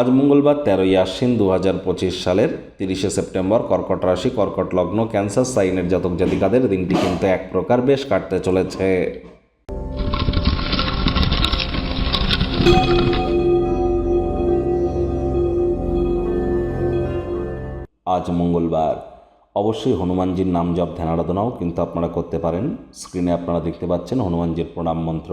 আজ মঙ্গলবার তেরোই আশ্বিন দু হাজার পঁচিশ সালের তিরিশে সেপ্টেম্বর কর্কট রাশি, কর্কট লগ্ন, ক্যান্সার, সাইনের জাতক জাতিকাদের দিনটি কিন্তু এক প্রকার বেশ কাটতে চলেছে। আজ মঙ্গলবার। অবশ্যই হনুমানজির নাম জপ ধ্যান আরাধনাও কিন্তু আপনারা করতে পারেন। স্ক্রিনে আপনারা দেখতে পাচ্ছেন হনুমানজির প্রণাম মন্ত্র।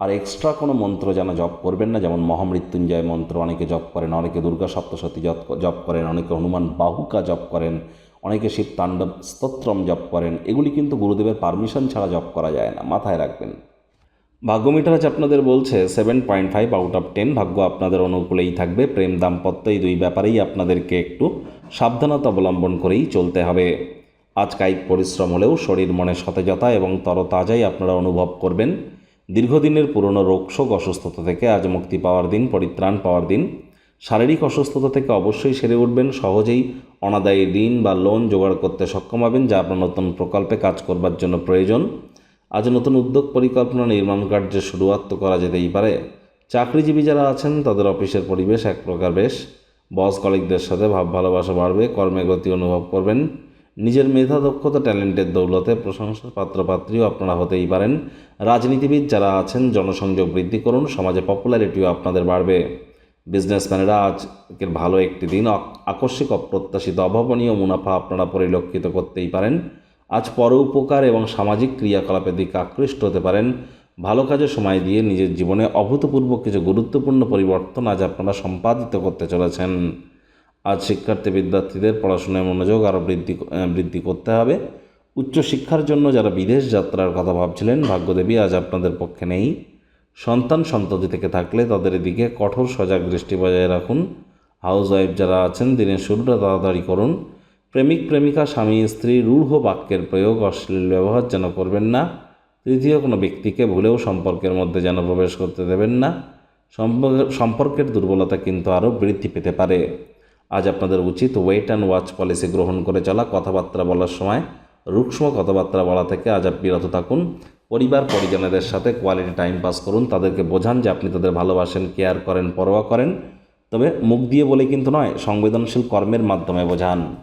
আর এক্সট্রা কোনো মন্ত্র যেন জপ করবেন না, যেমন মহামৃত্যুঞ্জয় মন্ত্র, অনেকে জপ করেন, অনেকে দুর্গা সপ্তশতী জপ করেন, অনেকে হনুমান বাহুকা জপ করেন, অনেকে শিব তাণ্ডব স্তোত্রম জপ করেন, এগুলি কিন্তু গুরুদেবের পারমিশন ছাড়া জপ করা যায় না, মাথায় রাখবেন। ভাগ্য মিটার আজ আপনাদের বলছে seven point five out of ten ভাগ্য আপনাদের অনুকূলেই থাকবে, প্রেম দাম্পত্য এই দুই ব্যাপারেই আপনাদেরকে একটু সাবধানতা অবলম্বন করেই চলতে হবে। আজ কায়িক পরিশ্রম হলেও শরীর মনে সতেজতা এবং তরতাজাই আপনারা অনুভব করবেন। দীর্ঘদিনের পুরনো রোগশোক অসুস্থতা থেকে আজ মুক্তি পাওয়ার দিন, পরিত্রাণ পাওয়ার দিন। শারীরিক অসুস্থতা থেকে অবশ্যই সেরে উঠবেন। সহজেই অনাদায়ী ঋণ বা লোন জোগাড় করতে সক্ষম হবেন, যা আপনার নতুন প্রকল্পে কাজ করবার জন্য প্রয়োজন। আজ নতুন উদ্যোগ পরিকল্পনা, নির্মাণ কার্যে শুরুয়াত তো করা যেতেই পারে। চাকরিজীবী যারা আছেন, তাদের অফিসের পরিবেশ এক প্রকার বেশ। বস কলিকদের সাথে ভাব ভালোবাসা বাড়বে, কর্মে গতি অনুভব করবেন। নিজের মেধা, দক্ষতা, ট্যালেন্টের দৌলতে প্রশংসার পাত্রপাত্রীও আপনারা হতেই পারেন। রাজনীতিবিদ যারা আছেন, জনসংযোগ বৃদ্ধি করুন, সমাজে পপুলারিটিও আপনাদের বাড়বে। বিজনেসম্যানেরা আজকের ভালো একটি দিন আকস্মিক অপ্রত্যাশিত অভাবনীয় মুনাফা আপনারা পরিলক্ষিত করতেই পারেন। আজ পর উপকার এবং সামাজিক ক্রিয়াকলাপের দিকে আকৃষ্ট হতে পারেন। ভালো কাজে সময় দিয়ে নিজের জীবনে অভূতপূর্ব কিছু গুরুত্বপূর্ণ পরিবর্তন আজ আপনারা সম্পাদিত করতে চলেছেন। আজ শিক্ষার্থী বিদ্যার্থীদের পড়াশোনায় মনোযোগ আরও বৃদ্ধি বৃদ্ধি করতে হবে। উচ্চশিক্ষার জন্য যারা বিদেশ যাত্রার কথা ভাবছিলেন, ভাগ্যদেবী আজ আপনাদের পক্ষে নেই। সন্তান সন্ততি থেকে থাকলে তাদের দিকে কঠোর সজাগ দৃষ্টি বজায় রাখুন। হাউস ওয়াইফ যারা আছেন, দিনের শুরুটা তাড়াতাড়ি করুন। প্রেমিক, প্রেমিকা, স্বামী, স্ত্রী, রূঢ় বাক্যের প্রয়োগ, অশ্লীল ব্যবহার যেন করবেন না। তৃতীয়, কোনো ব্যক্তিকে ভুলেও সম্পর্কের মধ্যে যেন প্রবেশ করতে দেবেন না। সম্পর্কের দুর্বলতা কিন্তু আরও বৃদ্ধি পেতে পারে। আজ আপনাদের উচিত ওয়েট অ্যান্ড ওয়াচ পলিসি গ্রহণ করে চলা, কথাবার্তা বলার সময় রুক্ষ্ম কথাবার্তা বলা থেকে আজ বিরত থাকুন। পরিবার, পরিজনেদের সাথে কোয়ালিটি টাইম পাস করুন। তাদেরকে বোঝান যে আপনি তাদের ভালোবাসেন কেয়ার করেন, পরোয়া করেন। তবে মুখ দিয়ে বলে কিন্তু নয়, সংবেদনশীল কর্মের মাধ্যমে বোঝান।